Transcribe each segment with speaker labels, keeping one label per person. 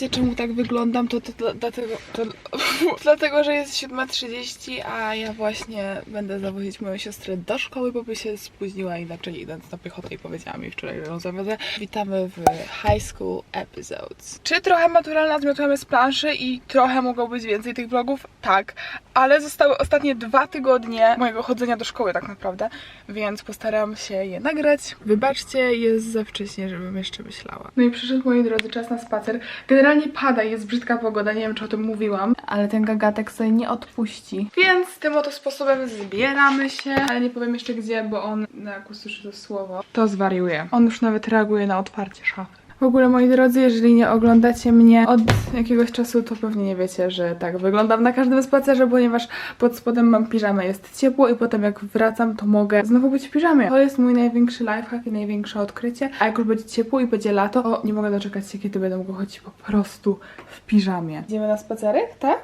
Speaker 1: wiecie czemu tak wyglądam, to, to, dla- dlatego, to, dlatego, że jest 7.30, a ja właśnie będę zawozić moją siostrę do szkoły, bo by się spóźniła inaczej idąc na piechotę i powiedziała mi wczoraj, że ją zawiozę. Witamy w High School Episodes. Czy trochę maturalna zmiotamy z planszy i trochę mogło być więcej tych vlogów? Tak, ale zostały ostatnie dwa tygodnie mojego chodzenia do szkoły tak naprawdę, więc postaram się je nagrać. Wybaczcie, jest za wcześnie, żebym jeszcze myślała. No i przyszedł, moi drodzy, czas na spacer. Generalnie pada, jest brzydka pogoda, nie wiem czy o tym mówiłam, ale ten gagatek sobie nie odpuści. Więc tym oto sposobem zbieramy się, ale nie powiem jeszcze gdzie, bo on, no jak usłyszy to słowo, to zwariuje. On już nawet reaguje na otwarcie szafy. W ogóle, moi drodzy, jeżeli nie oglądacie mnie od jakiegoś czasu, to pewnie nie wiecie, że tak wyglądam na każdym spacerze, ponieważ pod spodem mam piżamę, jest ciepło i potem jak wracam, to mogę znowu być w piżamie. To jest mój największy lifehack i największe odkrycie. A jak już będzie ciepło i będzie lato, to nie mogę doczekać się, kiedy będę mogła chodzić po prostu w piżamie. Idziemy na spacerek, tak?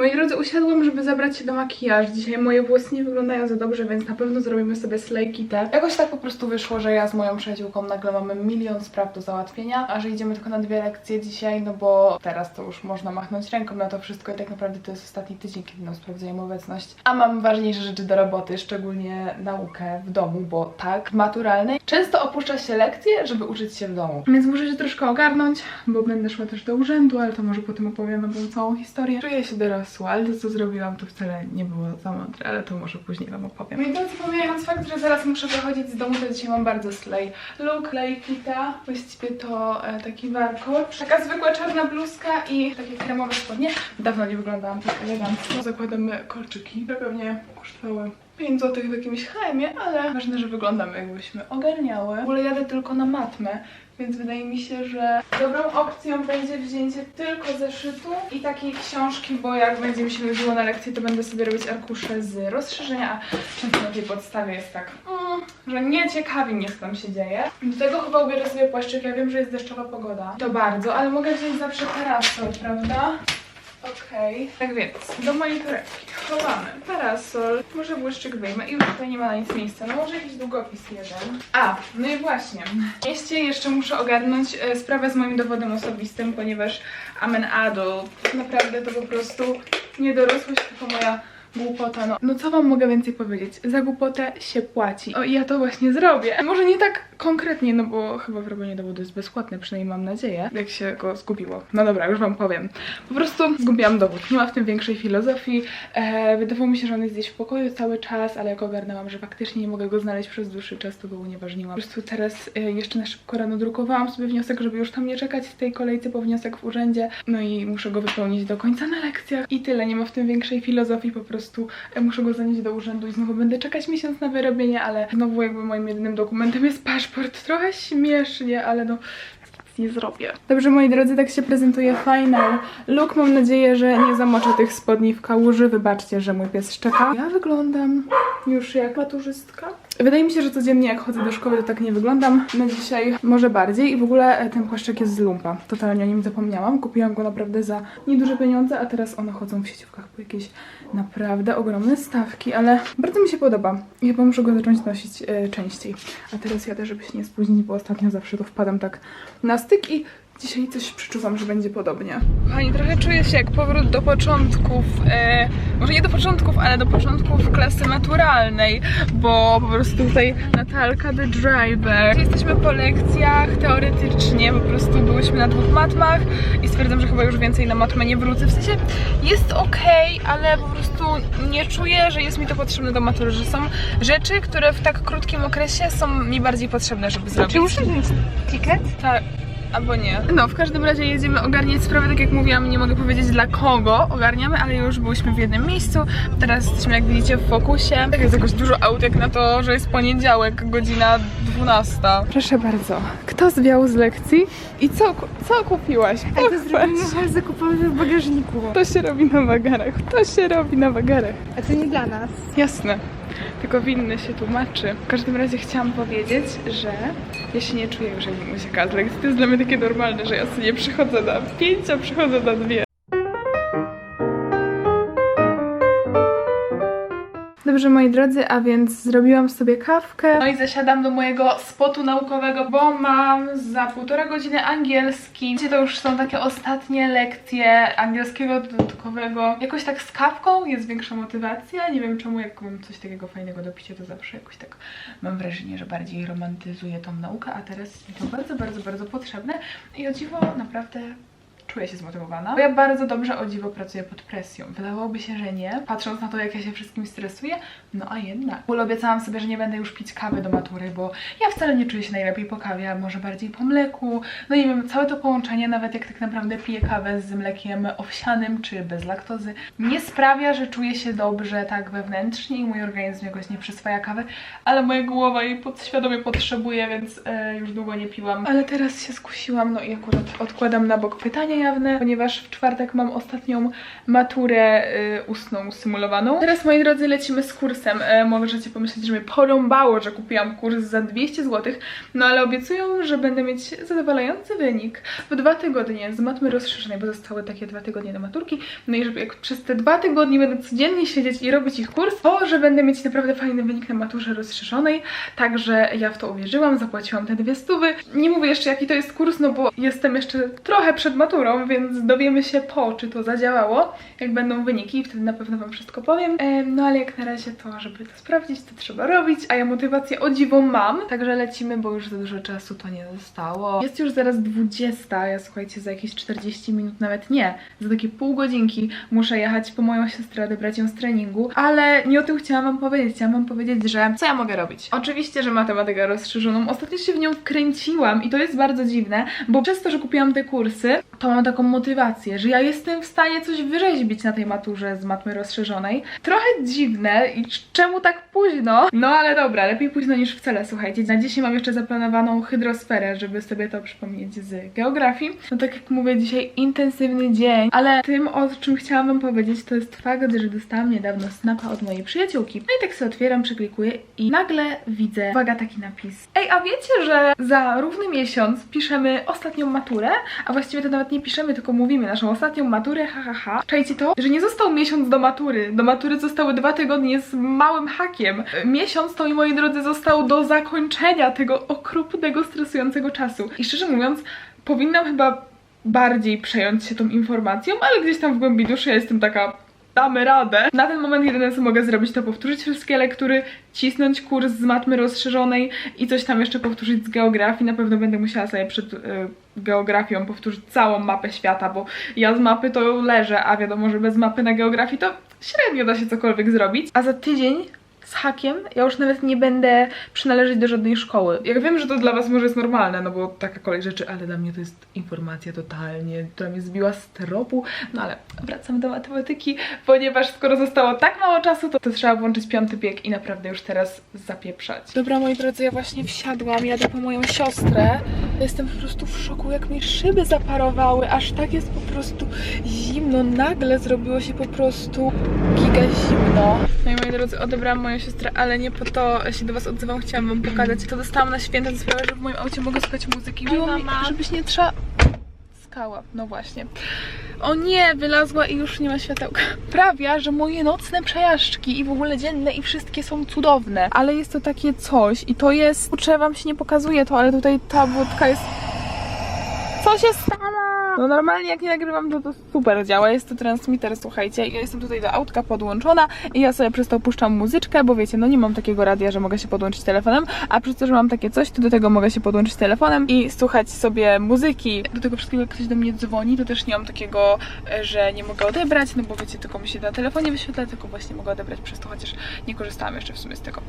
Speaker 1: Moi drodzy, usiadłam, żeby zabrać się do makijażu. Dzisiaj moje włosy nie wyglądają za dobrze, więc na pewno zrobimy sobie slay kitę. Jakoś tak po prostu wyszło, że ja z moją przyjaciółką nagle mamy milion spraw do załatwienia, a że idziemy tylko na dwie lekcje dzisiaj, no bo teraz to już można machnąć ręką na to wszystko i tak naprawdę to jest ostatni tydzień, kiedy nam sprawdzają obecność. A mam ważniejsze rzeczy do roboty, szczególnie naukę w domu, bo tak, w maturalnej często opuszcza się lekcje, żeby uczyć się w domu. Więc muszę się troszkę ogarnąć, bo będę szła też do urzędu, ale to może potem opowiemy wam całą historię. Czuję się dorosła, to co zrobiłam to wcale nie było za mądre, ale to może później wam opowiem. Moi drodzy, pomijając fakt, że zaraz muszę wychodzić z domu, to dzisiaj mam bardzo slay look, lejkita, właściwie to e, taki warkocz, taka zwykła czarna bluzka i takie kremowe spodnie. Dawno nie wyglądałam tak elegancko. Zakładamy kolczyki, które pewnie kosztowały 5 zł w jakimś hajmie, ale ważne, że wyglądamy jakbyśmy ogarniały. W ogóle jadę tylko na matmę, więc wydaje mi się, że dobrą opcją będzie wzięcie tylko zeszytu i takiej książki, bo jak będzie mi się nudziło na lekcji, to będę sobie robić arkusze z rozszerzenia, a często na tej podstawie jest tak, mm, że nie ciekawi mnie, co tam się dzieje. Do tego chyba ubierę sobie płaszczyk, ja wiem, że jest deszczowa pogoda. To bardzo, ale mogę wziąć zawsze parasol, prawda? Okej, tak więc do mojej torebki chowamy parasol, może błyszczyk wyjmę i już tutaj nie ma na nic miejsca, no może jakiś długopis jeden. A, no i właśnie, w mieście jeszcze muszę ogarnąć e, sprawę z moim dowodem osobistym, ponieważ I'm an adult. Naprawdę to po prostu nie dorosłość, tylko moja głupota. No, no co wam mogę więcej powiedzieć? Za głupotę się płaci. O ja to właśnie zrobię. Może nie tak konkretnie, no bo chyba wyrobienie dowodu jest bezpłatne, przynajmniej mam nadzieję, jak się go zgubiło. No dobra, już wam powiem. Po prostu zgubiłam dowód. Nie ma w tym większej filozofii. E, wydawało mi się, że on jest gdzieś w pokoju cały czas, ale jak ogarnęłam, że faktycznie nie mogę go znaleźć przez dłuższy czas, to go unieważniłam. Po prostu teraz e, jeszcze na szybko rano drukowałam sobie wniosek, żeby już tam nie czekać w tej kolejce po wniosek w urzędzie. No i muszę go wypełnić do końca na lekcjach. I tyle, nie ma w tym większej filozofii, po prostu e, muszę go zanieść do urzędu i znowu będę czekać miesiąc na wyrobienie, ale znowu jakby moim jedynym dokumentem jest paszport. Trochę śmiesznie, ale no nie zrobię. Dobrze, moi drodzy, tak się prezentuje final look. Mam nadzieję, że nie zamoczę tych spodni w kałuży. Wybaczcie, że mój pies szczeka. Ja wyglądam już jak maturzystka. Wydaje mi się, że codziennie jak chodzę do szkoły, to tak nie wyglądam. Na dzisiaj może bardziej. I w ogóle e, ten płaszczyk jest z lumpa. Totalnie o nim zapomniałam. Kupiłam go naprawdę za nieduże pieniądze, a teraz one chodzą w sieciówkach po jakieś naprawdę ogromne stawki, ale bardzo mi się podoba. I chyba muszę go zacząć nosić e, częściej. A teraz jadę, żeby się nie spóźnić, bo ostatnio zawsze to wpadam tak na styk i dzisiaj coś przeczuwam, że będzie podobnie. Kochani, trochę czuję się jak powrót do początków, e, może nie do początków, ale do początków klasy maturalnej, bo po prostu tutaj Natalka the driver. Jesteśmy po lekcjach, teoretycznie po prostu byłyśmy na dwóch matmach i stwierdzam, że chyba już więcej na matmę nie wrócę. W sensie jest okej, ale po prostu nie czuję, że jest mi to potrzebne do matury, że są rzeczy, które w tak krótkim okresie są mi bardziej potrzebne, żeby zrobić.
Speaker 2: Czy muszę wziąć ticket?
Speaker 1: Tak. Albo nie. No, w każdym razie jedziemy ogarniać sprawę, tak jak mówiłam, nie mogę powiedzieć dla kogo ogarniamy, ale już byliśmy w jednym miejscu. Teraz jesteśmy, jak widzicie, w fokusie. Tak jest jakoś dużo aut, jak na to, że jest poniedziałek, godzina 12. Proszę bardzo, kto zwiał z lekcji i co, co kupiłaś?
Speaker 2: A to zrobimy hal zakupowy w bagażniku.
Speaker 1: To się robi na wagarach, to się robi na wagarach.
Speaker 2: A to nie dla nas.
Speaker 1: Jasne. Tylko winny się tłumaczy. W każdym razie chciałam powiedzieć, że ja się nie czuję już z lekcji. To jest dla mnie takie normalne, że ja sobie nie przychodzę na pięć, a przychodzę na dwie. Dobrze, moi drodzy, a więc zrobiłam sobie kawkę. No i zasiadam do mojego spotu naukowego, bo mam za półtora godziny angielski. Gdzie to już są takie ostatnie lekcje angielskiego dodatkowego. Jakoś tak z kawką jest większa motywacja. Nie wiem czemu, jak mam coś takiego fajnego do picia, to zawsze jakoś tak mam wrażenie, że bardziej romantyzuję tą naukę, a teraz jest mi to bardzo, bardzo, bardzo potrzebne. I o dziwo naprawdę czuję się zmotywowana. Bo ja bardzo dobrze o dziwo pracuję pod presją. Wydawałoby się, że nie, patrząc na to, jak ja się wszystkim stresuję, no a jednak. Bo obiecałam sobie, że nie będę już pić kawy do matury, bo ja wcale nie czuję się najlepiej po kawie, a może bardziej po mleku. No nie wiem, całe to połączenie, nawet jak tak naprawdę piję kawę z mlekiem owsianym czy bez laktozy, nie sprawia, że czuję się dobrze tak wewnętrznie i mój organizm jakoś nie przyswaja kawy, ale moja głowa jej podświadomie potrzebuje, więc e, już długo nie piłam. Ale teraz się skusiłam, no i akurat odkładam na bok pytania ponieważ w czwartek mam ostatnią maturę y, ustną symulowaną. Teraz, moi drodzy, lecimy z kursem. E, możecie pomyśleć, że mnie porąbało, że kupiłam kurs za 200 zł, no ale obiecują, że będę mieć zadowalający wynik. W dwa tygodnie z matmy rozszerzonej, bo zostały takie dwa tygodnie do maturki, no i żeby jak przez te dwa tygodnie będę codziennie siedzieć i robić ich kurs, to że będę mieć naprawdę fajny wynik na maturze rozszerzonej, także ja w to uwierzyłam, zapłaciłam te dwie stówy. Nie mówię jeszcze jaki to jest kurs, no bo jestem jeszcze trochę przed maturą, więc dowiemy się po, czy to zadziałało, jak będą wyniki i wtedy na pewno wam wszystko powiem. Em, no ale jak na razie to, żeby to sprawdzić, to trzeba robić, a ja motywację o dziwo mam, także lecimy, bo już za dużo czasu to nie zostało. Jest już zaraz 20, ja słuchajcie, za jakieś 40 minut, nawet nie, za takie pół godzinki muszę jechać po moją siostrę, odebrać ją z treningu, ale nie o tym chciałam wam powiedzieć, chciałam wam powiedzieć, że co ja mogę robić? Oczywiście, że matematykę rozszerzoną, ostatnio się w nią wkręciłam i to jest bardzo dziwne, bo przez to, że kupiłam te kursy, to taką motywację, że ja jestem w stanie coś wyrzeźbić na tej maturze z matmy rozszerzonej. Trochę dziwne i czemu tak późno? No ale dobra, lepiej późno niż wcale, słuchajcie. Na dzisiaj mam jeszcze zaplanowaną hydrosferę, żeby sobie to przypomnieć z geografii. No tak jak mówię, dzisiaj intensywny dzień, ale tym, o czym chciałam wam powiedzieć, to jest fakt, że dostałam niedawno snapa od mojej przyjaciółki. No i tak sobie otwieram, przeklikuję i nagle widzę, uwaga, taki napis. Ej, a wiecie, że za równy miesiąc piszemy ostatnią maturę, a właściwie to nawet nie piszemy, tylko mówimy naszą ostatnią maturę, ha, ha, ha. Czajcie to, że nie został miesiąc do matury. Do matury zostały dwa tygodnie z małym hakiem. Miesiąc to, moi drodzy, został do zakończenia tego okropnego, stresującego czasu. I szczerze mówiąc, powinnam chyba bardziej przejąć się tą informacją, ale gdzieś tam w głębi duszy ja jestem taka damy radę. Na ten moment jedyne co mogę zrobić to powtórzyć wszystkie lektury, cisnąć kurs z matmy rozszerzonej i coś tam jeszcze powtórzyć z geografii. Na pewno będę musiała sobie przed y, geografią powtórzyć całą mapę świata, bo ja z mapy to leżę, a wiadomo, że bez mapy na geografii to średnio da się cokolwiek zrobić. A za tydzień z hakiem ja już nawet nie będę przynależeć do żadnej szkoły. Jak wiem, że to dla was może jest normalne, no bo taka kolej rzeczy, ale dla mnie to jest informacja totalnie, która mnie zbiła z tropu. No ale wracam do matematyki, ponieważ skoro zostało tak mało czasu, to, to trzeba włączyć piąty bieg i naprawdę już teraz zapieprzać. Dobra, moi drodzy, ja właśnie wsiadłam, jadę po moją siostrę. Jestem po prostu w szoku, jak mi szyby zaparowały, aż tak jest po prostu zimno. Nagle zrobiło się po prostu giga zimno. No i moi drodzy, odebrałam moją siostrę, ale nie po to się do was odzywam, chciałam wam pokazać. To dostałam na święta, to sprawia, że w moim aucie mogę słuchać muzyki. Miło mi, żebyś nie trza... Skała, no właśnie. O nie, wylazła i już nie ma światełka. Prawia, że moje nocne przejażdżki i w ogóle dzienne i wszystkie są cudowne. Ale jest to takie coś i to jest... Kurczę, wam się nie pokazuje to, ale tutaj ta wódka jest... Co się stało? No normalnie jak nie nagrywam, to to super działa. Jest to transmitter, słuchajcie. Ja jestem tutaj do autka podłączona i ja sobie przez to puszczam muzyczkę, bo wiecie, no nie mam takiego radia, że mogę się podłączyć telefonem, a przez to, że mam takie coś, to do tego mogę się podłączyć telefonem i słuchać sobie muzyki. Do tego wszystkiego, jak ktoś do mnie dzwoni, to też nie mam takiego, e, że nie mogę odebrać, no bo wiecie, tylko mi się na telefonie wyświetla, tylko właśnie mogę odebrać przez to, chociaż nie korzystałam jeszcze w sumie z tego.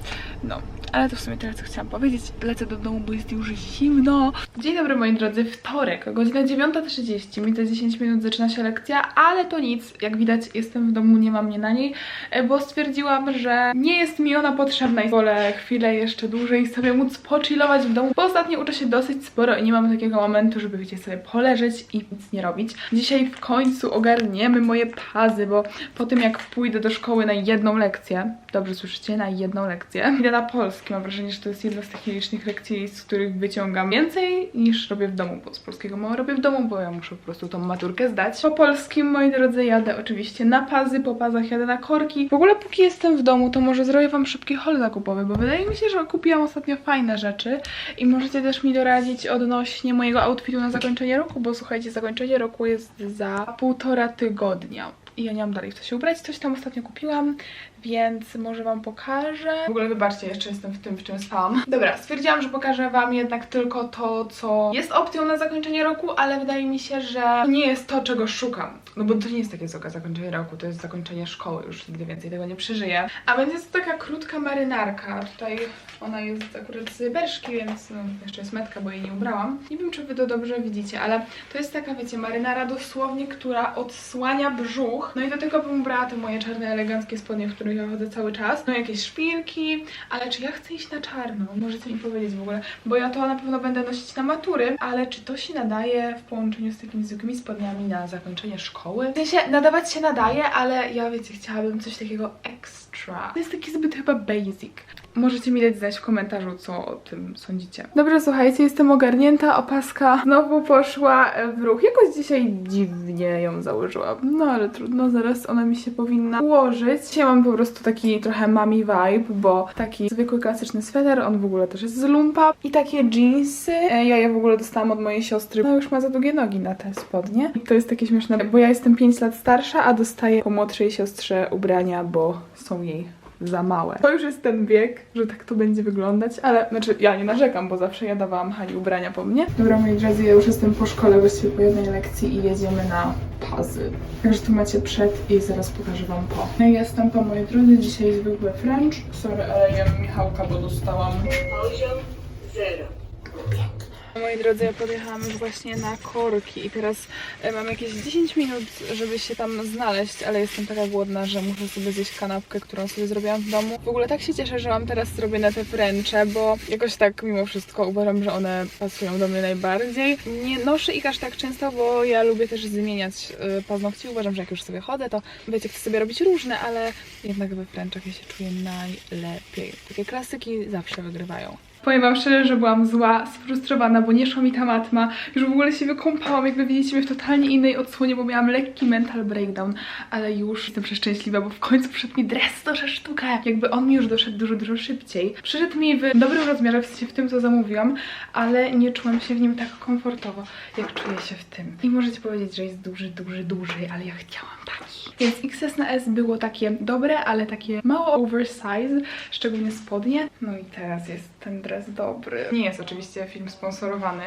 Speaker 1: No, ale to w sumie tyle, co chciałam powiedzieć. Lecę do domu, bo jest już zimno. Dzień dobry, moi drodzy, wtorek, godzina 9.30, mi za 10 minut zaczyna się lekcja, ale to nic. Jak widać, jestem w domu, nie ma mnie na niej, e, bo stwierdziłam, że nie jest mi ona potrzebna i wolę chwilę jeszcze dłużej sobie móc pochillować w domu, bo ostatnio uczę się dosyć sporo i nie mam takiego momentu, żeby wiecie, sobie poleżeć i nic nie robić. Dzisiaj w końcu ogarniemy moje pazy, bo po tym jak pójdę do szkoły na jedną lekcję, dobrze słyszycie, na jedną lekcję, idę na polski, mam wrażenie, że to jest jedna z takich licznych lekcji, z których wyciągam więcej niż robię w domu, bo z polskiego mało robię w domu, bo ja muszę po prostu tą maturkę zdać. Po polskim, moi drodzy, jadę oczywiście na pazy, po pazach jadę na korki. W ogóle póki jestem w domu, to może zrobię wam szybki haul zakupowy, bo wydaje mi się, że kupiłam ostatnio fajne rzeczy i możecie też mi doradzić odnośnie mojego outfitu na zakończenie roku, bo słuchajcie, zakończenie roku jest za półtora tygodnia. I ja nie mam dalej w co się ubrać, coś tam ostatnio kupiłam, więc może wam pokażę. W ogóle wybaczcie, jeszcze jestem w tym, w czym spałam. Dobra, stwierdziłam, że pokażę wam jednak tylko to, co jest opcją na zakończenie roku, ale wydaje mi się, że to nie jest to, czego szukam. No bo to nie jest takie zwykłe zakończenie roku, to jest zakończenie szkoły, już nigdy więcej tego nie przeżyję. A więc jest to taka krótka marynarka. Tutaj ona jest akurat z berszki, więc no, jeszcze jest metka, bo jej nie ubrałam. Nie wiem, czy wy to dobrze widzicie, ale to jest taka, wiecie, marynara dosłownie, która odsłania brzuch. No i do tego bym ubrała te moje czarne, eleganckie spodnie, w których chodzę cały czas. No jakieś szpilki, ale czy ja chcę iść na czarno? Możecie mi powiedzieć w ogóle, bo ja to na pewno będę nosić na matury, ale czy to się nadaje w połączeniu z takimi zwykłymi spodniami na zakończenie szkoły? W sensie, nadawać się nadaje, ale ja, wiecie, chciałabym coś takiego extra. To jest taki zbyt chyba basic. Możecie mi dać znać w komentarzu, co o tym sądzicie. Dobrze, słuchajcie, jestem ogarnięta, opaska znowu poszła w ruch. Jakoś dzisiaj dziwnie ją założyłam. No ale trudno, zaraz ona mi się powinna ułożyć. Dzisiaj mam po prostu taki trochę mami vibe, bo taki zwykły klasyczny sweter, on w ogóle też jest z lumpa. I takie jeansy, E, ja je w ogóle dostałam od mojej siostry. No już ma za długie nogi na te spodnie. I to jest takie śmieszne, bo ja jestem 5 lat starsza, a dostaję po młodszej siostrze ubrania, bo są jej za małe. To już jest ten wiek, że tak to będzie wyglądać, ale znaczy ja nie narzekam, bo zawsze ja dawałam Hani ubrania po mnie. Dobra, moi drodzy, ja już jestem po szkole, właściwie po jednej lekcji i jedziemy na pazy. Także tu macie przed i zaraz pokażę wam po. No i jestem po, moi drodzy, dzisiaj zwykły French. Sorry, ale jem Michałka, bo dostałam
Speaker 3: Poziom zero.
Speaker 1: Moi drodzy, ja podjechałam już właśnie na korki i teraz e, mam jakieś 10 minut, żeby się tam znaleźć, ale jestem taka głodna, że muszę sobie zjeść kanapkę, którą sobie zrobiłam w domu. W ogóle tak się cieszę, że mam teraz zrobione te fręcze, bo jakoś tak mimo wszystko uważam, że one pasują do mnie najbardziej. Nie noszę ich aż tak często, bo ja lubię też zmieniać e, paznokci. Uważam, że jak już sobie chodzę, to wiecie, chcę sobie robić różne, ale jednak we fręczach ja się czuję najlepiej. Takie klasyki zawsze wygrywają. Powiem wam szczerze, że byłam zła, sfrustrowana, bo nie szła mi ta matma. Już w ogóle się wykąpałam, jakby widzicie mnie w totalnie innej odsłonie, bo miałam lekki mental breakdown, ale już jestem przeszczęśliwa, bo w końcu przyszedł mi dres do sztukę. Jakby on mi już doszedł dużo, dużo szybciej. Przyszedł mi w dobrym rozmiarze, w sensie w tym, co zamówiłam, ale nie czułam się w nim tak komfortowo, jak czuję się w tym. I możecie powiedzieć, że jest duży, duży, dłużej, ale ja chciałam taki. Więc XS na S było takie dobre, ale takie mało oversize, szczególnie spodnie. No i teraz jest ten dres dobry. Nie jest oczywiście film sponsorowany.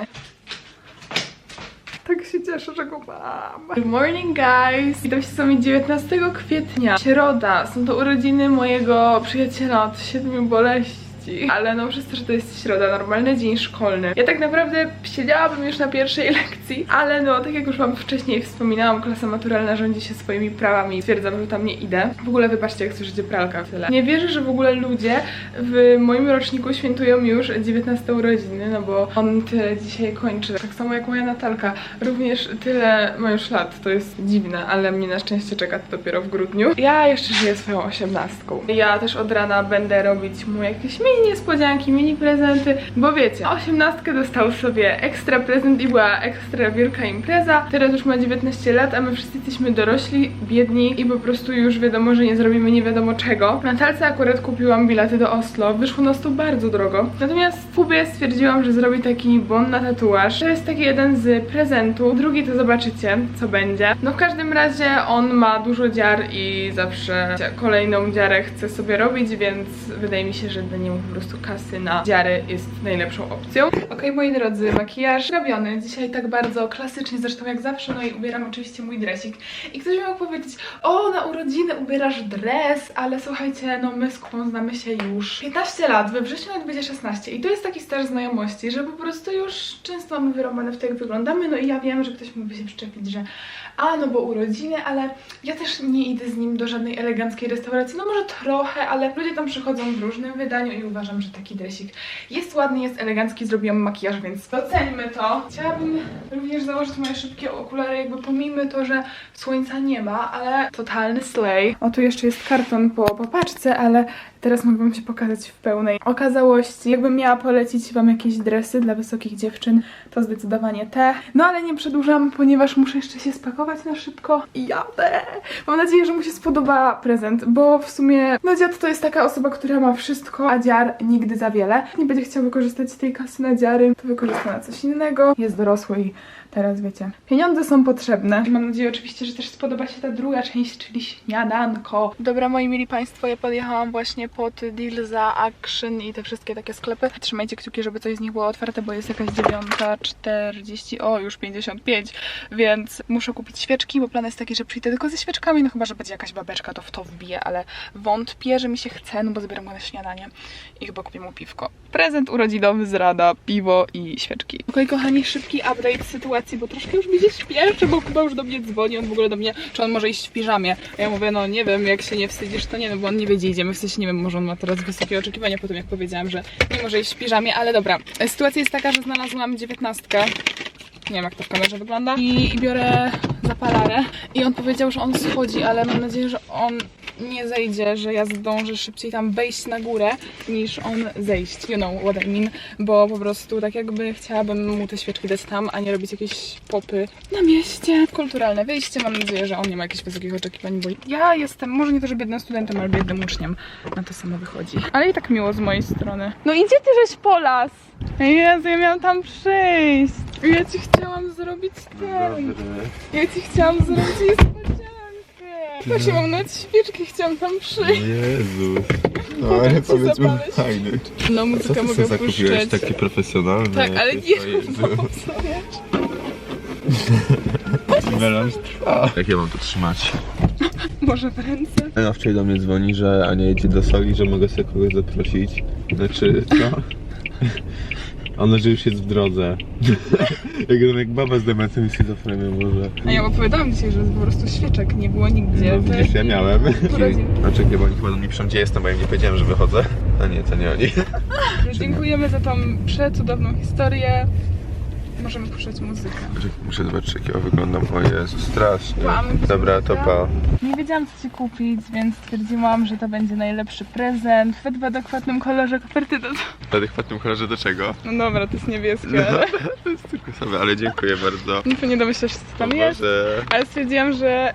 Speaker 1: Tak się cieszę, że go mam. Good morning, guys! Witam się z wami 19 kwietnia. Środa. Są to urodziny mojego przyjaciela od siedmiu boleści. Ale no przez to, że to jest środa, normalny dzień szkolny. Ja tak naprawdę siedziałabym już na pierwszej lekcji, ale no tak jak już wam wcześniej wspominałam, klasa maturalna rządzi się swoimi prawami. Stwierdzam, że tam nie idę. W ogóle wybaczcie, jak słyszycie pralka tyle. Nie wierzę, że w ogóle ludzie w moim roczniku świętują już 19 urodziny, no bo on tyle dzisiaj kończy. Tak samo jak moja Natalka. Również tyle ma już lat. To jest dziwne, ale mnie na szczęście czeka to dopiero w grudniu. Ja jeszcze żyję swoją osiemnastką. Ja też od rana będę robić mu jakieś mini niespodzianki, mini prezenty, bo wiecie, osiemnastkę dostał sobie ekstra prezent i była ekstra wielka impreza. Teraz już ma 19 lat, a my wszyscy jesteśmy dorośli, biedni i po prostu już wiadomo, że nie zrobimy nie wiadomo czego. Natalce akurat kupiłam bilety do Oslo, wyszło nas to bardzo drogo. Natomiast w Kubie stwierdziłam, że zrobi taki bon na tatuaż. To jest taki jeden z prezentów, drugi to zobaczycie, co będzie. No w każdym razie on ma dużo dziar i zawsze kolejną dziarę chce sobie robić, więc wydaje mi się, że dla niego po prostu kasy na dziary jest najlepszą opcją. Okej, moi drodzy, makijaż robiony. Dzisiaj tak bardzo klasycznie, zresztą jak zawsze, no i ubieram oczywiście mój dresik. I ktoś miał powiedzieć, o, na urodziny ubierasz dres, ale słuchajcie, no my z Kubą znamy się już 15 lat, we wrześniu nawet będzie 16 i to jest taki staż znajomości, że po prostu już często mamy wyrąbane w to, jak wyglądamy, no i ja wiem, że ktoś mógłby się przyczepić, że a, no bo urodziny, ale ja też nie idę z nim do żadnej eleganckiej restauracji, no może trochę, ale ludzie tam przychodzą w różnym wydaniu i uważam, że taki dresik jest ładny, jest elegancki, zrobiłam makijaż, więc doceńmy to. Chciałabym również założyć moje szybkie okulary, jakby pomijmy to, że słońca nie ma, ale totalny slay. O, tu jeszcze jest karton po, po paczce, ale Teraz mogę wam się pokazać w pełnej okazałości. Jakbym miała polecić wam jakieś dresy dla wysokich dziewczyn, to zdecydowanie te. No ale nie przedłużam, ponieważ muszę jeszcze się spakować na szybko i jadę. Mam nadzieję, że mu się spodoba prezent, bo w sumie no dziad to jest taka osoba, która ma wszystko, a dziar nigdy za wiele. Nie będzie chciał wykorzystać tej kasy na dziary, to wykorzysta na coś innego. Jest dorosły i teraz wiecie. Pieniądze są potrzebne. Mam nadzieję oczywiście, że też spodoba się ta druga część, czyli śniadanko. Dobra, moi mili państwo, ja podjechałam właśnie pod deal za Action i te wszystkie takie sklepy. Trzymajcie kciuki, żeby coś z nich było otwarte, bo jest jakaś 9.40, o już 55, więc muszę kupić świeczki, bo plan jest taki, że przyjdę tylko ze świeczkami, no chyba, że będzie jakaś babeczka, to w to wbiję, ale wątpię, że mi się chce, no bo zabieram go na śniadanie i chyba kupię mu piwko. Prezent urodzinowy z Rada, piwo i świeczki. Okej, kochani, szybki update sytuacji, bo troszkę już mi się śpieszy, bo chyba już do mnie dzwoni, on w ogóle do mnie, czy on może iść w piżamie. A ja mówię, no nie wiem, jak się nie wstydzisz, to nie, no bo on nie wie, gdzie idziemy, w sensie nie wiem, może on ma teraz wysokie oczekiwania po tym, jak powiedziałam, że nie może iść w piżamie, ale dobra. Sytuacja jest taka, że znalazłam dziewiętnastkę. Nie wiem, jak to w kamerze wygląda. I, I biorę zapalarę. I on powiedział, że on schodzi, ale mam nadzieję, że on nie zejdzie, że ja zdążę szybciej tam wejść na górę, niż on zejść. You know what I mean. Bo po prostu tak jakby chciałabym mu te świeczki dać tam, a nie robić jakieś popy na mieście. Kulturalne wyjście. Mam nadzieję, że on nie ma jakichś wysokich oczekiwań, bo ja jestem, może nie to, że biednym studentem, ale biednym uczniem. Na to samo wychodzi. Ale i tak miło z mojej strony. No idzie ty żeś po las! Jezu, ja miałam tam przyjść. Ja ci chciałam zrobić ten. Ja ci chciałam zrobić niespodziankę. Mam nawet świeczki, chciałam tam przyjść.
Speaker 4: Jezus. No
Speaker 1: Mogę
Speaker 4: ale
Speaker 1: ci
Speaker 4: powiedz mu
Speaker 1: zapalać.
Speaker 4: fajny.
Speaker 1: No
Speaker 4: Co
Speaker 1: muzykę
Speaker 4: ty
Speaker 1: mogę
Speaker 4: sobie zakupiłeś?
Speaker 1: puszczać.
Speaker 4: Takie profesjonalne?
Speaker 1: Tak, ale
Speaker 4: jakieś?
Speaker 1: nie
Speaker 4: O Jezu. Melanż trwa. Jak ja mam to trzymać?
Speaker 1: Może w ręce?
Speaker 4: Ena wczoraj do mnie dzwoni, że Ania jedzie do soli, że mogę sobie kogoś zaprosić. Znaczy, co? Ona, że już jest w drodze. jak, jak baba z demencją i schizofrenią może.
Speaker 1: A ja opowiadałam dzisiaj, że po prostu świeczek nie było nigdzie.
Speaker 4: No widzisz, ja miałem. Znaczy, bo oni chyba do mnie piszą, gdzie jestem, bo ja im nie powiedziałem, że wychodzę. A nie, to nie oni.
Speaker 1: Dziękujemy za tą przecudowną historię. Możemy puszczać muzykę.
Speaker 4: Muszę zobaczyć, jak ja wyglądam. O Jezu, strasznie. Dobra, to pa.
Speaker 1: Nie wiedziałam co ci kupić, więc stwierdziłam, że to będzie najlepszy prezent. W w adekwatnym kolorze koperty do...
Speaker 4: W adekwatnym kolorze do czego?
Speaker 1: No dobra, to jest niebieskie,
Speaker 4: No,
Speaker 1: ale...
Speaker 4: to jest tylko sobie, ale dziękuję bardzo.
Speaker 1: No to nie domyślasz się co tam jest. Ale stwierdziłam, że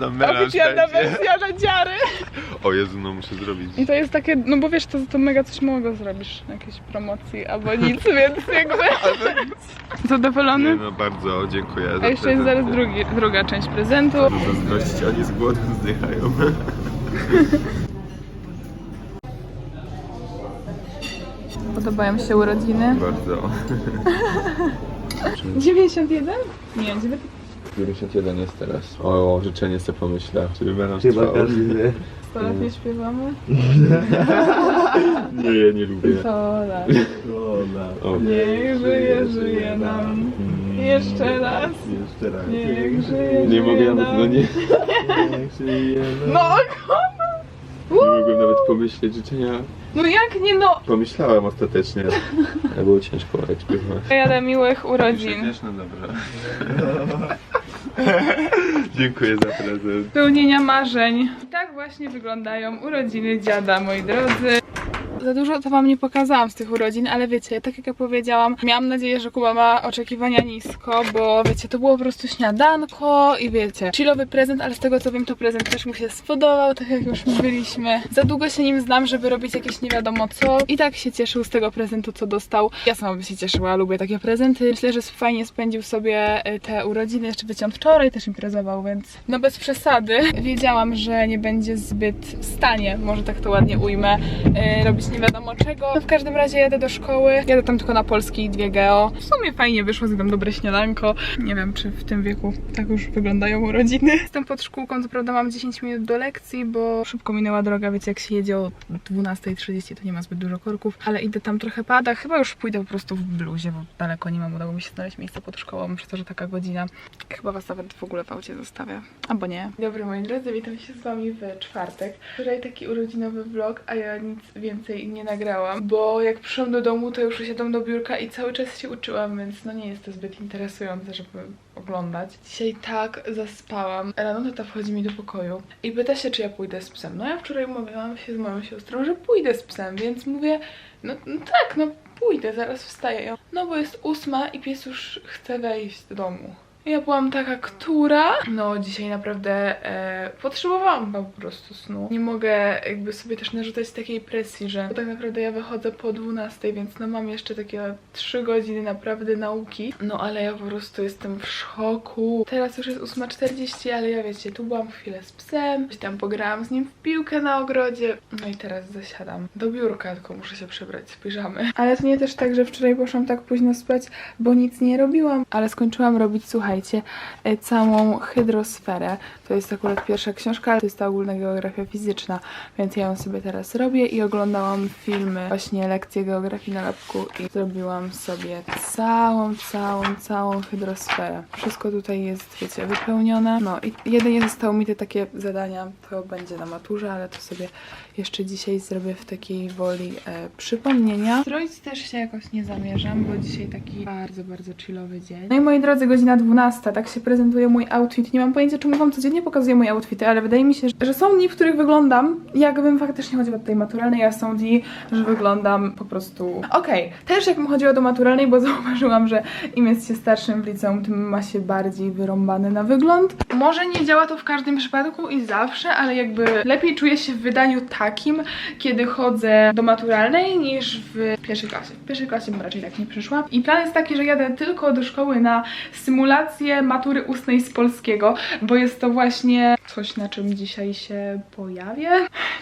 Speaker 4: no melanż
Speaker 1: oficjalna
Speaker 4: będzie.
Speaker 1: wersja na dziary.
Speaker 4: O Jezu, no muszę zrobić.
Speaker 1: I to jest takie, no bo wiesz, to, to mega coś małego zrobisz, jakiejś promocji albo nic, więc jakby... Zadowolony?
Speaker 4: Nie, no bardzo dziękuję za
Speaker 1: A jeszcze jest
Speaker 4: prezent.
Speaker 1: zaraz drugi, druga część prezentu.
Speaker 4: Do zazdrości, oni z głodu zdychają.
Speaker 1: Podobają się urodziny.
Speaker 4: bardzo.
Speaker 1: 91? Nie, 91.
Speaker 4: 91 jest teraz. O, życzenie sobie pomyślę. Czy melanż trwał?
Speaker 1: 100 lat nie śpiewamy?
Speaker 4: Nie, ja nie lubię.
Speaker 1: 100 lat.
Speaker 4: O,
Speaker 1: Niech żyje, żyje nam. Jeszcze raz.
Speaker 4: Jeszcze raz.
Speaker 1: Niech żyje,
Speaker 4: Nie mogę nawet,
Speaker 1: nam.
Speaker 4: no nie. Niech żyje nam.
Speaker 1: No,
Speaker 4: Nie mogłem nawet pomyśleć życzenia.
Speaker 1: no jak nie no?
Speaker 4: Pomyślałem ostatecznie. Ale było ciężko jak śpiewać.
Speaker 1: Jadę miłych urodzin.
Speaker 4: Też no dobrze. Dziękuję za prezent.
Speaker 1: Spełnienia marzeń. Tak właśnie wyglądają urodziny dziada, moi drodzy. Za dużo to wam nie pokazałam z tych urodzin, ale wiecie, tak jak ja powiedziałam, miałam nadzieję, że Kuba ma oczekiwania nisko, bo wiecie, to było po prostu śniadanko i wiecie, chillowy prezent, ale z tego co wiem, to prezent też mu się spodobał, tak jak już mówiliśmy. Za długo się nim znam, żeby robić jakieś nie wiadomo co i tak się cieszył z tego prezentu, co dostał. Ja sama bym się cieszyła, lubię takie prezenty. Myślę, że fajnie spędził sobie y, te urodziny, jeszcze on wczoraj też imprezował, więc no bez przesady. Wiedziałam, że nie będzie zbyt w stanie, może tak to ładnie ujmę, y, robić nie wiadomo czego. No w każdym razie jadę do szkoły, jadę tam tylko na polski i dwie geo. W sumie fajnie wyszło, zjadam dobre śniadanko. Nie wiem, czy w tym wieku tak już wyglądają urodziny. Jestem pod szkółką, co prawda mam 10 minut do lekcji, bo szybko minęła droga, wiecie, jak się jedzie o 12.30 to nie ma zbyt dużo korków, ale idę tam trochę pada. Chyba już pójdę po prostu w bluzie, bo daleko nie mam, udało mi się znaleźć miejsce pod szkołą, przez to, że taka godzina. Chyba was nawet w ogóle w aucie zostawię, albo nie. Dobry moi drodzy, witam się z wami w czwartek. Wczoraj taki urodzinowy vlog, a ja nic więcej dzisiaj nie nagrałam, bo jak przyszłam do domu, to już usiadłam do biurka i cały czas się uczyłam, więc no nie jest to zbyt interesujące, żeby oglądać. Dzisiaj tak zaspałam. Rano tata wchodzi mi do pokoju i pyta się, czy ja pójdę z psem. No ja wczoraj umawiałam się z moją siostrą, że pójdę z psem, więc mówię, no, no tak, no pójdę, zaraz wstaję. No bo jest ósma i pies już chce wejść do domu. Ja byłam taka, która... No, dzisiaj naprawdę e, potrzebowałam po prostu snu. Nie mogę jakby sobie też narzucać takiej presji, że tak naprawdę ja wychodzę po 12, więc no mam jeszcze takie 3 godziny naprawdę nauki. No, ale ja po prostu jestem w szoku. Teraz już jest 8.40, ale ja wiecie, tu byłam chwilę z psem, tam pograłam z nim w piłkę na ogrodzie. No i teraz zasiadam do biurka, tylko muszę się przebrać z piżamy. Ale to nie też tak, że wczoraj poszłam tak późno spać, bo nic nie robiłam, ale skończyłam robić, e, całą hydrosferę. To jest akurat pierwsza książka, ale to jest ta ogólna geografia fizyczna, więc ja ją sobie teraz robię i oglądałam filmy, właśnie lekcje geografii na lapku i zrobiłam sobie całą, całą, całą hydrosferę. Wszystko tutaj jest, wiecie, wypełnione. No i jedynie zostało mi te takie zadania, to będzie na maturze, ale to sobie jeszcze dzisiaj zrobię w takiej woli e, przypomnienia. Stroić też się jakoś nie zamierzam, bo dzisiaj taki bardzo, bardzo chillowy dzień. No i moi drodzy, godzina 12, tak się prezentuje mój outfit. Nie mam pojęcia, czemu wam codziennie pokazuję moje outfity, ale wydaje mi się, że są dni, w których wyglądam jakbym faktycznie chodziła do tej maturalnej, a są dni, że wyglądam po prostu... Okej, też jakbym chodziła do maturalnej, bo zauważyłam, że im jest się starszym w liceum, tym ma się bardziej wyrąbane na wygląd. Może nie działa to w każdym przypadku i zawsze, ale jakby lepiej czuję się w wydaniu takim, kiedy chodzę do maturalnej niż w pierwszej klasie. W pierwszej klasie bym raczej tak nie przyszła. I plan jest taki, że jadę tylko do szkoły na symulację matury ustnej z polskiego, bo jest to właśnie coś, na czym dzisiaj się pojawię.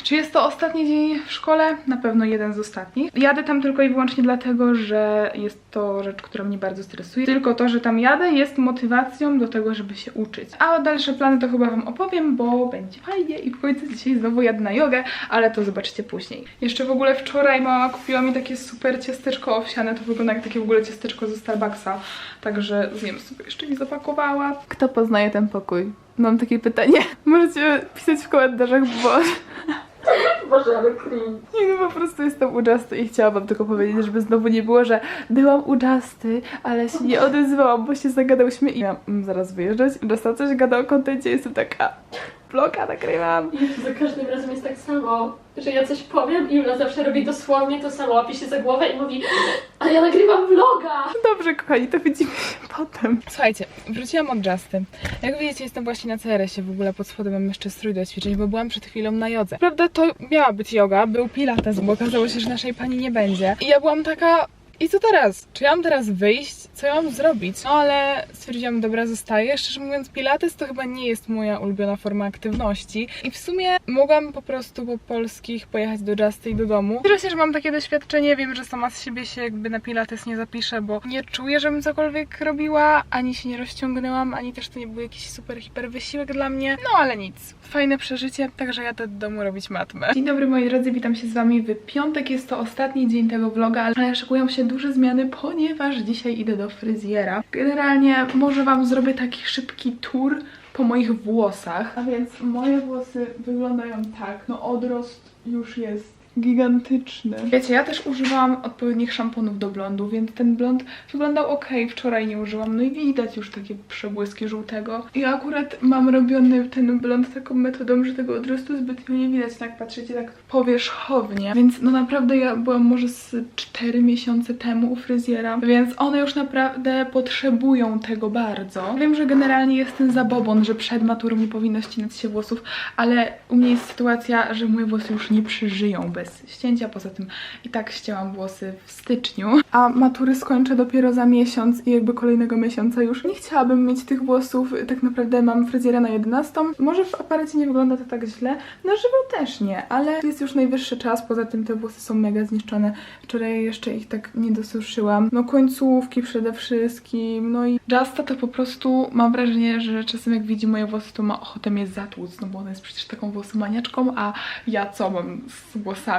Speaker 1: Czy jest to ostatni dzień w szkole? Na pewno jeden z ostatnich. Jadę tam tylko i wyłącznie dlatego, że jest to rzecz, która mnie bardzo stresuje. Tylko to, że tam jadę jest motywacją do tego, żeby się uczyć. A dalsze plany to chyba wam opowiem, bo będzie fajnie i w końcu dzisiaj znowu jadę na jogę, ale to zobaczycie później. Jeszcze w ogóle wczoraj mama kupiła mi takie super ciasteczko owsiane, to wygląda jak takie w ogóle ciasteczko ze Starbucksa, także zjem sobie jeszcze nie zapakowała. Kto poznaje ten pokój? Mam takie pytanie. Możecie pisać w komentarzach, bo...
Speaker 3: Boże, ale cringe.
Speaker 1: Nie, no po prostu jestem u Justy i chciałam wam tylko powiedzieć, żeby znowu nie było, że byłam u Justy, ale się nie odezwałam, bo się zagadałyśmy i miałam mm, zaraz wyjeżdżać. Dostał coś gada o kontencie, jestem taka... Vloga nagrywam.
Speaker 3: Za każdym razem jest tak samo, że ja coś powiem i Jula zawsze robi dosłownie to samo, łapie się za głowę i mówi a ja nagrywam vloga!
Speaker 1: Dobrze, kochani, to widzimy się potem. Słuchajcie, wróciłam od Justy. Jak widzicie, jestem właśnie na CRS-ie, w ogóle pod spodem mam jeszcze strój do ćwiczeń, bo byłam przed chwilą na jodze. Prawda, to miała być yoga, był pilates, bo okazało się, że naszej pani nie będzie. I ja byłam taka... I co teraz? Czy ja mam teraz wyjść? Co ja mam zrobić? No ale stwierdziłam, dobra, zostaję. Szczerze mówiąc, pilates to chyba nie jest moja ulubiona forma aktywności. I w sumie mogłam po prostu po polskich pojechać do Justy i do domu. Cieszę się, że mam takie doświadczenie. Wiem, że sama z siebie się jakby na pilates nie zapiszę, bo nie czuję, żebym cokolwiek robiła. Ani się nie rozciągnęłam, ani też to nie był jakiś super, hiper wysiłek dla mnie. No ale nic. Fajne przeżycie, także jadę do domu robić matmę. Dzień dobry moi drodzy, witam się z wami w piątek. Jest to ostatni dzień tego vloga, ale szykują się duże zmiany, ponieważ dzisiaj idę do fryzjera. Generalnie może wam zrobię taki szybki tour po moich włosach. A więc moje włosy wyglądają tak, no odrost już jest gigantyczny. Wiecie, ja też używałam odpowiednich szamponów do blondu, więc ten blond wyglądał ok. Wczoraj nie użyłam, no i widać już takie przebłyski żółtego. I akurat mam robiony ten blond taką metodą, że tego odrostu zbytnio nie widać, tak patrzycie tak powierzchownie. Więc no naprawdę ja byłam może z 4 miesiące temu u fryzjera, więc one już naprawdę potrzebują tego bardzo. Wiem, że generalnie jest ten zabobon, że przed maturą nie powinno ścinać się włosów, ale u mnie jest sytuacja, że moje włosy już nie przeżyją bez ścięcia, poza tym i tak ścięłam włosy w styczniu, a matury skończę dopiero za miesiąc i jakby kolejnego miesiąca już nie chciałabym mieć tych włosów, tak naprawdę mam fryzjera na 11. Może w aparacie nie wygląda to tak źle, na żywo też nie, ale jest już najwyższy czas, poza tym te włosy są mega zniszczone, wczoraj jeszcze ich tak nie dosuszyłam, no końcówki przede wszystkim, no i Justa to po prostu mam wrażenie, że czasem jak widzi moje włosy, to ma ochotę mnie zatłuc, no bo ona jest przecież taką włosomaniaczką, a ja co mam z włosami?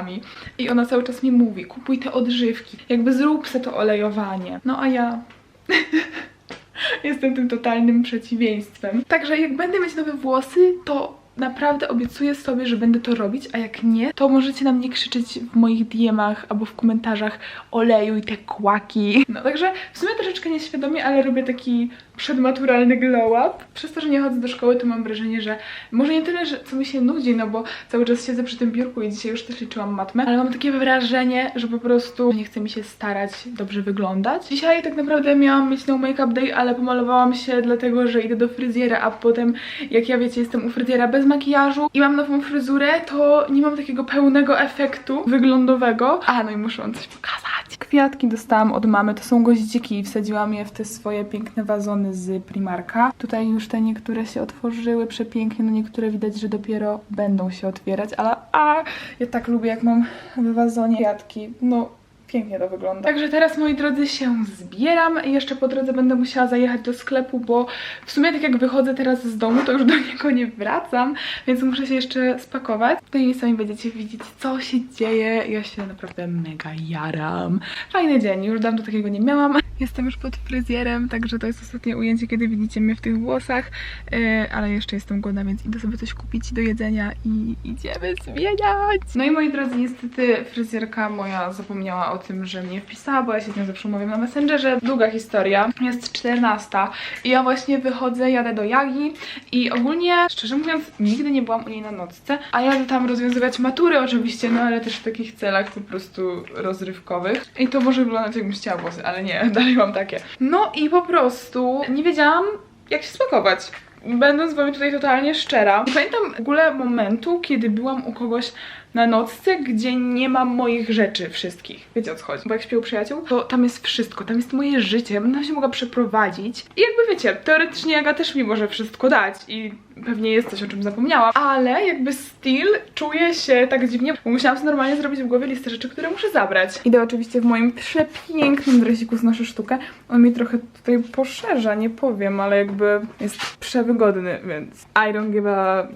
Speaker 1: I ona cały czas mi mówi, kupuj te odżywki, jakby zrób se to olejowanie. No a ja... Jestem tym totalnym przeciwieństwem. Także jak będę mieć nowe włosy, to naprawdę obiecuję sobie, że będę to robić, a jak nie, to możecie na mnie krzyczeć w moich DM-ach albo w komentarzach oleju i te kłaki. No także w sumie troszeczkę nieświadomie, ale robię taki przedmaturalny glow up. Przez to, że nie chodzę do szkoły, to mam wrażenie, że może nie tyle, że co mi się nudzi, no bo cały czas siedzę przy tym biurku i dzisiaj już też liczyłam matmę, ale mam takie wrażenie, że po prostu nie chce mi się starać dobrze wyglądać. Dzisiaj tak naprawdę miałam mieć no make-up day, ale pomalowałam się dlatego, że idę do fryzjera, a potem jak ja wiecie, jestem u fryzjera bez makijażu i mam nową fryzurę, to nie mam takiego pełnego efektu wyglądowego. A, no i muszę wam coś pokazać. Kwiatki dostałam od mamy, to są goździki. I wsadziłam je w te swoje piękne wazony z Primarka. Tutaj już te niektóre się otworzyły przepięknie, no niektóre widać, że dopiero będą się otwierać, ale a, ja tak lubię jak mam w wazonie kwiatki, no Pięknie to wygląda. Także teraz, moi drodzy, się zbieram. Jeszcze po drodze będę musiała zajechać do sklepu, bo w sumie tak jak wychodzę teraz z domu, to już do niego nie wracam, więc muszę się jeszcze spakować. I sami będziecie widzieć, co się dzieje. Ja się naprawdę mega jaram. Fajny dzień, już dawno takiego nie miałam. Jestem już pod fryzjerem, także to jest ostatnie ujęcie, kiedy widzicie mnie w tych włosach, Yy, ale jeszcze jestem głodna, więc idę sobie coś kupić do jedzenia i idziemy zmieniać. No i moi drodzy, niestety fryzjerka moja zapomniała o tym, że mnie wpisała, bo ja się z nią zawsze umawiam na Messengerze. Długa historia. Jest 14 i ja właśnie wychodzę, jadę do Jagi i ogólnie, szczerze mówiąc, nigdy nie byłam u niej na nocce, a jadę tam rozwiązywać matury oczywiście, no ale też w takich celach po prostu rozrywkowych. I to może wyglądać jakbym chciała włosy, ale nie, takie. No i po prostu nie wiedziałam, jak się spakować. Będąc z wami tutaj totalnie szczera, pamiętam w ogóle momentu, kiedy byłam u kogoś na nocce, gdzie nie mam moich rzeczy wszystkich. Wiecie o co chodzi? Bo jak śpię u przyjaciół, to tam jest wszystko, tam jest moje życie, będę się mogła przeprowadzić. I jakby wiecie, teoretycznie Jaga też mi może wszystko dać i pewnie jest coś, o czym zapomniałam, ale jakby still czuję się tak dziwnie, bo musiałam sobie normalnie zrobić w głowie listę rzeczy, które muszę zabrać. Idę oczywiście w moim przepięknym dresiku z naszą sztukę. On mi trochę tutaj poszerza, nie powiem, ale jakby jest przewygodny, więc I don't give a...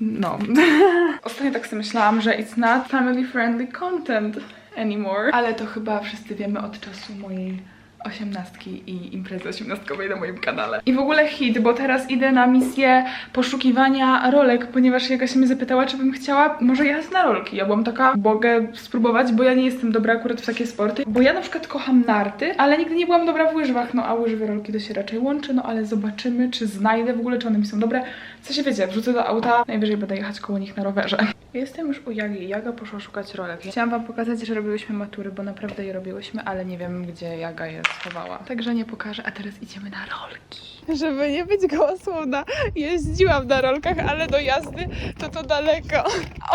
Speaker 1: no. Ostatnio tak sobie myślałam, że it's not family friendly content anymore, ale to chyba wszyscy wiemy od czasu mojej osiemnastki i imprezy osiemnastkowej na moim kanale. I w ogóle hit, bo teraz idę na misję poszukiwania rolek, ponieważ jakaś mnie zapytała, czy bym chciała może jechać na rolki. Ja byłam taka, mogę spróbować, bo ja nie jestem dobra akurat w takie sporty, bo ja na przykład kocham narty, ale nigdy nie byłam dobra w łyżwach, no a łyżwy rolki to się raczej łączy, no ale zobaczymy, czy znajdę w ogóle, czy one mi są dobre. Co się wiecie, wrzucę do auta, najwyżej będę jechać koło nich na rowerze. Jestem już u Jagi. Jaga poszła szukać rolek. Chciałam wam pokazać, że robiłyśmy matury, bo naprawdę je robiłyśmy, ale nie wiem, gdzie Jaga je schowała. Także nie pokażę, a teraz idziemy na rolki.
Speaker 2: Żeby nie być gołosłowna, jeździłam na rolkach, ale do jazdy to to daleko.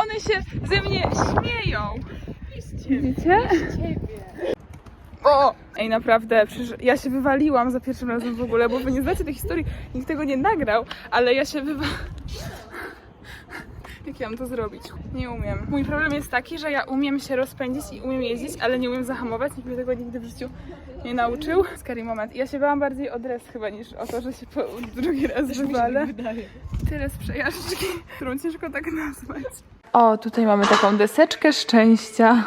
Speaker 1: One się ze mnie śmieją.
Speaker 2: Widzicie?
Speaker 1: O! Ej, naprawdę, przecież ja się wywaliłam za pierwszym razem w ogóle, bo wy nie znacie tej historii, nikt tego nie nagrał, ale ja się wywa... Jak ja mam to zrobić? Nie umiem. Mój problem jest taki, że ja umiem się rozpędzić i umiem jeździć, ale nie umiem zahamować. Nikt mnie tego nigdy w życiu nie nauczył. Scary moment. Ja się bałam bardziej o dres chyba niż o to, że się po drugi raz wywalę. Tyle z przejażdżki, którą ciężko tak nazwać. O, tutaj mamy taką deseczkę szczęścia.